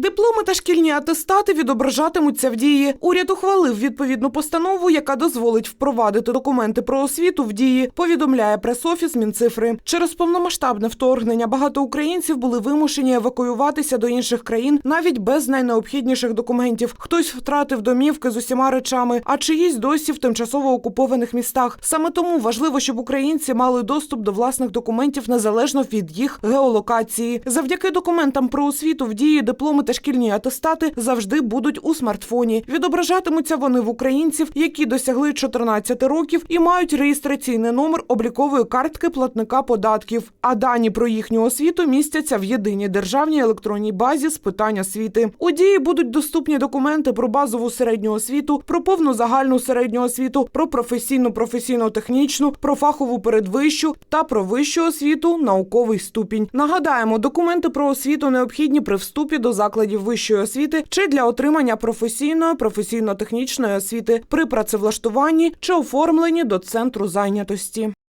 Дипломи та шкільні атестати відображатимуться в дії. Уряд ухвалив відповідну постанову, яка дозволить впровадити документи про освіту в дії. Повідомляє прес-офіс Мінцифри. Через повномасштабне вторгнення багато українців були вимушені евакуюватися до інших країн навіть без найнеобхідніших документів. Хтось втратив домівки з усіма речами, а чиїсь досі в тимчасово окупованих містах. Саме тому важливо, щоб українці мали доступ до власних документів незалежно від їх геолокації. Завдяки документам про освіту в дії дипломи та шкільні атестати завжди будуть у смартфоні. Відображатимуться вони в українців, які досягли 14 років і мають реєстраційний номер облікової картки платника податків. А дані про їхню освіту містяться в єдиній державній електронній базі з питань освіти. У дії будуть доступні документи про базову середню освіту, про повну загальну середню освіту, про професійну професійно-технічну, про фахову передвищу та про вищу освіту науковий ступінь. Нагадаємо, документи про освіту необхідні при вступі до закладів вищої освіти чи для отримання професійної професійно-технічної освіти при працевлаштуванні чи оформленні до центру зайнятості.